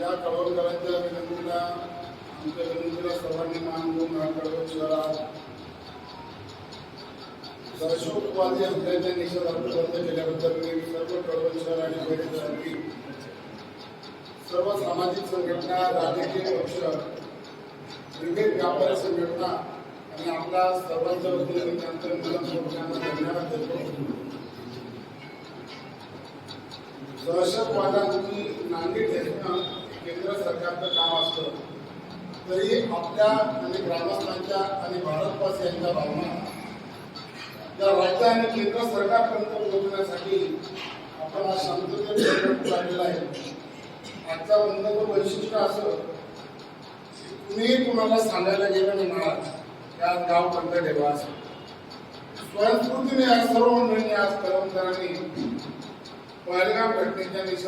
या कळवणकरांच्या विनंतीला आमच्या विनंतीला सर्वांनी मान देऊन हा कळवण शहरात उपाधी हल्ल्याच्या निषेधार्थ बंद केल्याबद्दल मी सर्व कळवण शहर आणि परिसरातील सर्व सामाजिक संघटना राजकीय पक्ष विविध व्यापारी संघटना आणि आपल्या सर्वांच्या वतीने मी त्यांचं मनपूर्वकांना धन्यवाद देतो. दहशतवादांची नांदी ठेवणं केंद्र सरकारचं काम असलं तरी आपल्या आणि ग्रामस्थांच्या आणि भारतवासियांच्या भावना या राज्य आणि केंद्र सरकारपर्यंत पोहोचण्यासाठी आपण आज शांततेत प्रयत्न लागलेला आहे. आजचा बंदचं वैशिष्ट्य असं की कुणीही कुणाला सांगायला गेलं नाही महाराज? त्या गाव बंद ठेवा असं. स्वयंस्फूर्तीने या सर्व मंडळींनी आज कर्मचाऱ्यांनी पहिलगाम घटनेच्या निषेध